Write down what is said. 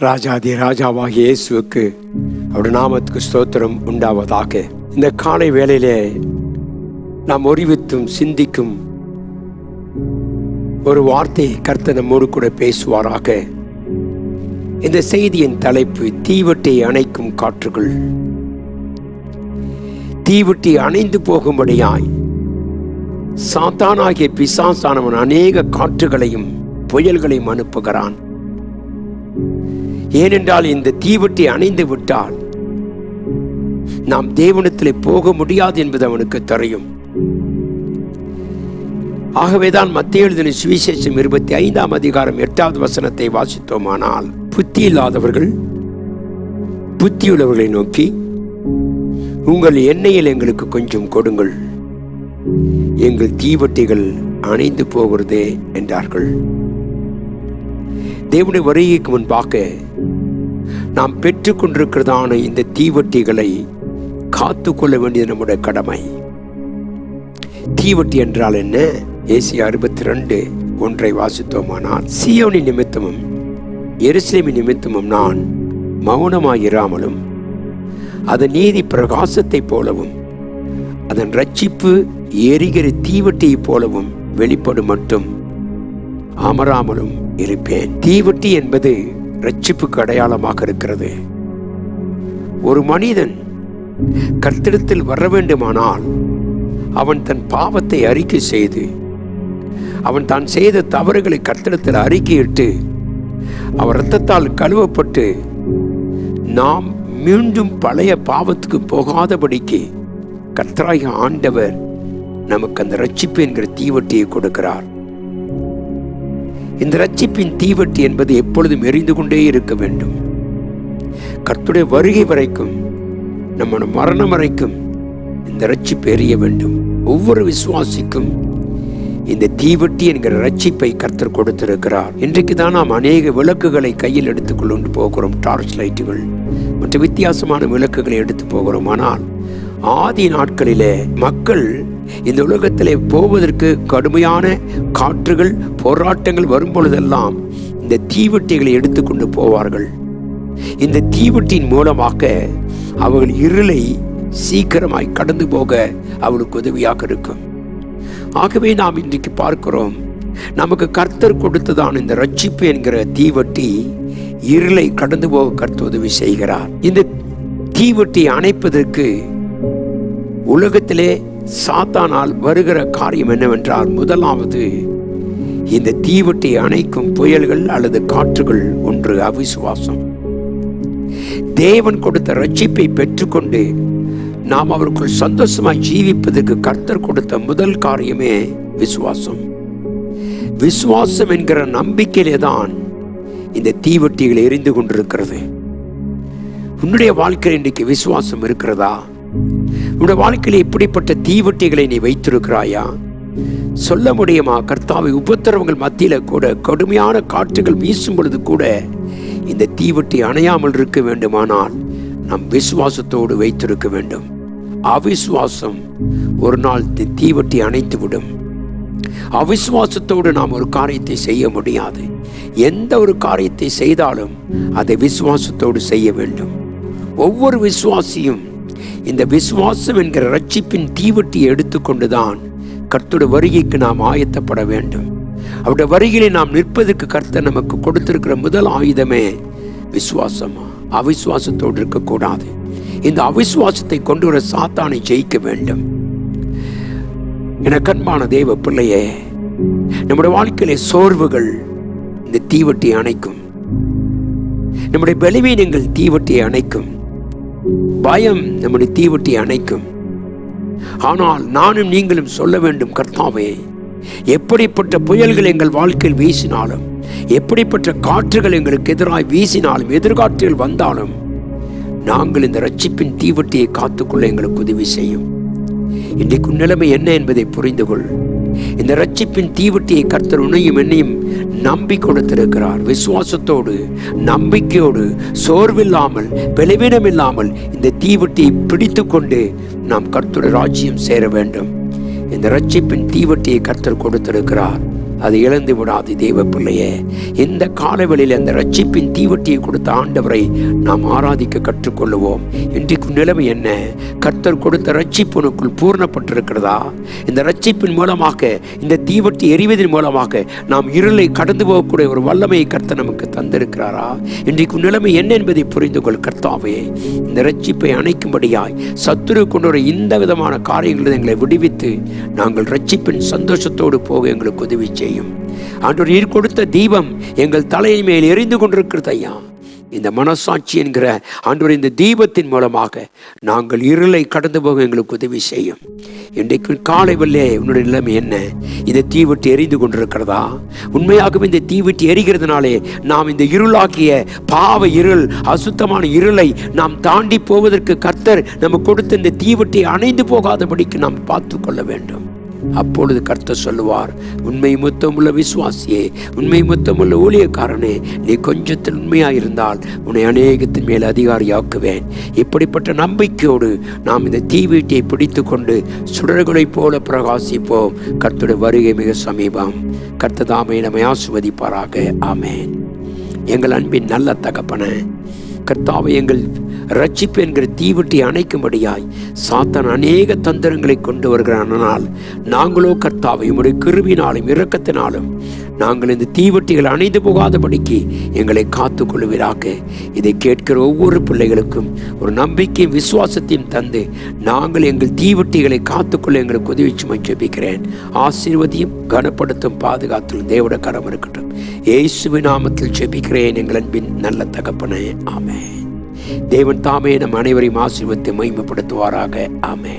ராஜாதி ராஜாவாகிய இயேசுவுக்கு அவருடைய நாமத்துக்கு ஸ்தோத்திரம் உண்டாவதாக. இந்த காலை வேளையிலே நாம் ஒருவித்தும் சிந்திக்கும் ஒரு வார்த்தையை கர்த்தர் நம்மோடு கூட பேசுவாராக. இந்த செய்தியின் தலைப்பு தீவட்டை அணைக்கும் காற்றுகள். தீவட்டி அணைந்து போகும்படியாய் சாத்தானாகிய பிசாசானவன் அநேக காற்றுகளையும் புயல்களையும் அனுப்புகிறான். ஏனென்றால் இந்த தீவட்டி அணைந்து விட்டால் நாம் தேவனத்திலே போக முடியாது என்பது அவனுக்கு தெரியும். ஆகவேதான் மத்திய எழுதின சுவிசேஷம் இருபத்தி ஐந்தாம் அதிகாரம் எட்டாவது வசனத்தை வாசித்தோமானால் புத்தி இல்லாதவர்கள் புத்தியுள்ளவர்களை நோக்கி உங்கள் எண்ணெயில் எங்களுக்கு கொஞ்சம் கொடுங்கள். எங்கள் தீவட்டிகள் அணைந்து போகிறதே என்றார்கள். தேவனுடைய வருகைக்கு முன்பாக நாம் பெற்றுக்கொண்டிருக்கிறதான இந்த தீவட்டிகளை காத்து கொள்ள வேண்டியது நம்முடைய கடமை. தீவட்டி என்றால் என்ன? ஏசி அறுபத்தி ரெண்டு ஒன்றை வாசித்தோமானால் சியோனி நிமித்தமும் எருசலேமி நிமித்தமும் நான் மௌனமாயிராமலும் அதன் நீதி பிரகாசத்தைப் போலவும் அதன் ரட்சிப்பு எரிகிற தீவட்டியைப் போலவும் வெளிப்படும் மட்டும் அமராமலும் இருப்பேன். தீவட்டி என்பது ரட்சிப்புக்கு அடையாளமாக இருக்கிறது. ஒரு மனிதன் கர்த்திடத்தில் வர வேண்டுமானால் அவன் தன் பாவத்தை அறிக்கை செய்து அவன் தான் செய்த தவறுகளை கர்த்திடத்தில் அறிக்கையிட்டு அவர் இரத்தத்தால் கழுவப்பட்டு நாம் மீண்டும் பழைய பாவத்துக்கு போகாதபடிக்கு கர்த்தராகிய ஆண்டவர் நமக்கு அந்த ரட்சிப்பு என்கிற தீவட்டியை கொடுக்கிறார். இந்த ரட்சிப்பின் தீவட்டி என்பது எப்பொழுதும் எரிந்து கொண்டே இருக்க வேண்டும். கர்த்துடைய வருகை வரைக்கும் நம்ம மரணம் வரைக்கும் இந்த ரட்சிப்பு எரிய வேண்டும். ஒவ்வொரு விசுவாசிக்கும் இந்த தீவட்டி என்கிற ரட்சிப்பை கர்த்தர் கொடுத்திருக்கிறார். இன்றைக்கு தான் நாம் அநேக விளக்குகளை கையில் எடுத்துக்கொண்டு போகிறோம் டார்ச் லைட்டுகள் மற்ற வித்தியாசமான விளக்குகளை எடுத்து போகிறோம். ஆனால் ஆதி நாட்களிலே மக்கள் இந்த உலகத்திலே போவதற்கு கடுமையான காற்றுகள் போராட்டங்கள் வரும் பொழுதெல்லாம் இந்த தீவட்டிகளை எடுத்துக்கொண்டு போவார்கள். இந்த தீவெட்டியின் மூலமாக அவர்கள் இருளை சீக்கிரமாய் கடந்து போக அவளுக்கு உதவியாக இருக்கும். ஆகவே நாம் இன்றைக்கு பார்க்கிறோம் நமக்கு கர்த்தர் கொடுத்ததான இந்த ரட்சிப்பு என்கிற தீவட்டி இருளை கடந்து போக கர்த்த உதவி செய்கிறார். இந்த தீவட்டி அணைப்பதற்கு உலகத்திலே சாத்தானால் வருகிற காரியம் என்னவென்றால் முதலாவது இந்த தீவட்டி அணைக்கும் புயல்கள் அல்லது காற்றுகள் ஒன்று அவிசுவாசம். தேவன் கொடுத்த ரட்சிப்பை பெற்றுக்கொண்டு நாம் அவருக்குள் சந்தோஷமாய் ஜீவிப்பதற்கு கர்த்தர் கொடுத்த முதல் காரியமே விசுவாசம். விசுவாசம் என்கிற நம்பிக்கையிலே தான் இந்த தீவட்டிகள் எரிந்து கொண்டிருக்கிறது. உன்னுடைய வாழ்க்கையில் இன்றைக்கு விசுவாசம் இருக்கிறதா? உன்னுடைய வாழ்க்கையில் இப்படிப்பட்ட தீவட்டிகளை நீ வைத்திருக்கிறாயா? சொல்ல முடியுமா? கர்த்தாவை உபத்திரவங்கள் மத்தியில் கூட கடுமையான காற்றுகள் வீசும் பொழுது கூட இந்த தீவட்டி அணையாமல் இருக்க வேண்டுமானால் நாம் விசுவாசத்தோடு வைத்திருக்க வேண்டும். அவிசுவாசம் ஒரு நாள் தி- தீவட்டி அணைத்து விடும் அவிசுவாசத்தோடு நாம் ஒரு காரியத்தை செய்ய முடியாது. எந்த ஒரு காரியத்தை செய்தாலும் அதை விசுவாசத்தோடு செய்ய வேண்டும். ஒவ்வொரு விசுவாசியும் இந்த விசுவாசம் என்கிற ரட்சிப்பின் தீவட்டியை எடுத்துக்கொண்டுதான் கர்த்தருடைய வருகைக்கு நாம் ஆயத்தப்பட வேண்டும். அவருடைய வருகையிலே நாம் நிற்பதற்கு கர்த்தர் நமக்கு கொடுத்திருக்கிற முதல் ஆயுதமே விசுவாசம்? அவிசுவாசத்தோடு இருக்கக்கூடாது. இந்த அவிசுவாசத்தை கொண்டு வர சாத்தானை ஜெயிக்க வேண்டும். என கண்பான தேவ பிள்ளையே நம்முடைய வாழ்க்கையிலே சோர்வுகள் இந்த தீவட்டியை அணைக்கும். நம்முடைய பலவீனங்கள் தீவட்டியை அணைக்கும். பயம் நம்முடைய தீவட்டி அணைக்கும். ஆனால் நானும் நீங்களும் சொல்ல வேண்டும் கர்த்தாவே எப்படிப்பட்ட புயல்கள் எங்கள் வாழ்க்கையில் வீசினாலும் எப்படிப்பட்ட காற்றுகள் எங்களுக்கு எதிராய் வீசினாலும் எதிர்காற்றுகள் வந்தாலும் நாங்கள் இந்த ரட்சிப்பின் தீவட்டியை காத்துக்கொள்ள எங்களுக்கு உதவி செய்யும். இன்றைக்கு நிலைமை என்ன என்பதை புரிந்து கொள் இந்த ரட்சிப்பின் தீவட்டியை கர்த்தர் உன்னையும் என்னையும் நம்பி கொடுத்திருக்கிறார். விசுவாசத்தோடு நம்பிக்கையோடு சோர்வில்லாமல் பலவீனம் இல்லாமல் இந்த தீவட்டியை பிடித்து கொண்டு நாம் கர்த்தருடைய ராஜ்யம் சேர வேண்டும். இந்த ரட்சிப்பின் தீவட்டியை கர்த்தர் கொடுத்திருக்கிறார். அது இழந்து விடாது தெய்வ பிள்ளையே. இந்த காலவெளியில் அந்த ரட்சிப்பின் தீவட்டியை கொடுத்த ஆண்டவரை நாம் ஆராதிக்க கற்றுக்கொள்ளுவோம். இன்றைக்கு நிலைமை என்ன? கர்த்தர் கொடுத்த ரட்சிப்புனுக்குள் பூர்ணப்பட்டிருக்கிறதா? இந்த ரட்சிப்பின் மூலமாக இந்த தீவட்டி எரிவதன் மூலமாக நாம் இருளை கடந்து போகக்கூடிய ஒரு வல்லமையை கர்த்தர் நமக்கு தந்திருக்கிறாரா? இன்றைக்கு நிலைமை என்ன என்பதை புரிந்து கொள் கர்த்தாவே. இந்த ரட்சிப்பை அணைக்கும்படியாய் சத்துரு கொண்டு வர இந்த விதமான காரியங்களை எங்களை விடுவித்து நாங்கள் ரட்சிப்பின் சந்தோஷத்தோடு போக எங்களுக்கு உதவி செய்யும். ஆண்டோர் நீர் கொடுத்த தீபம் எங்கள் தலையின் மேல் எரிந்து கொண்டிருக்கிறது ஐயா. இந்த மனசாட்சி என்கிற ஆண்டவர் இந்த தீபத்தின் மூலமாக நாங்கள் இருளை கடந்து போக எங்களுக்கு உதவி செய்யும். இன்றைக்கு காலை வல்லே உன்னுடைய நிலைமை என்ன? இந்த தீவட்டி எரிந்து கொண்டிருக்கிறதா? உண்மையாகவே இந்த தீவட்டி எரிகிறதுனாலே நாம் இந்த இருளாக்கிய பாவ இருள் அசுத்தமான இருளை நாம் தாண்டி போவதற்கு கர்த்தர் நம்ம கொடுத்த இந்த தீவெட்டை அணைந்து போகாதபடிக்கு நாம் பார்த்து கொள்ள வேண்டும். அப்பொழுது கர்த்தர் சொல்லுவார் உண்மை மொத்தமுள்ள விசுவாசியே உண்மை மொத்தமுள்ள ஊழியக்காரனே நீ கொஞ்சத்தில் உண்மையாயிருந்தால் உன்னை அநேகத்தின் மேல் அதிகாரியாக்குவேன். இப்படிப்பட்ட நம்பிக்கையோடு நாம் இந்த தீவீட்டியை பிடித்து கொண்டு சுடர்களைப் போல பிரகாசிப்போம். கர்த்தருடைய வருகை மிக சமீபம். கர்த்ததாமை நம்மை ஆசுவதிப்பாராக ஆமேன். எங்கள் அன்பின் நல்ல தகப்பன கர்த்தாவை எங்கள் ரட்சிப்பு என்கிற தீவட்டி அணைக்கும்படியாய் சாத்தான் அநேக தந்திரங்களை கொண்டு வருகிறான். ஆனால் நாங்களோ கர்த்தாவை உடைய கிருவினாலும் இரக்கத்தினாலும் நாங்கள் இந்த தீவட்டிகள் அணைந்து போகாதபடிக்கு எங்களை காத்து கொள்வீராக இதை கேட்கிற ஒவ்வொரு பிள்ளைகளுக்கும் ஒரு நம்பிக்கையும் விசுவாசத்தையும் தந்து நாங்கள் எங்கள் தீவட்டிகளை காத்துக்கொள்ள எங்களுக்கு உதவி சுமை ஜெபிக்கிறேன். ஆசீர்வதியும் கனப்படுத்தும் பாதுகாத்தும் தேவட கரம் இருக்கட்டும். இயேசுவின் நாமத்தில் ஜெபிக்கிறேன் எங்கள் அன்பின் நல்ல தகப்பனே. ஆமே தேவன் தாமே நம் அனைவரையும் ஆசீர்வத்தை மகிமைப்படுத்துவாராக. ஆமே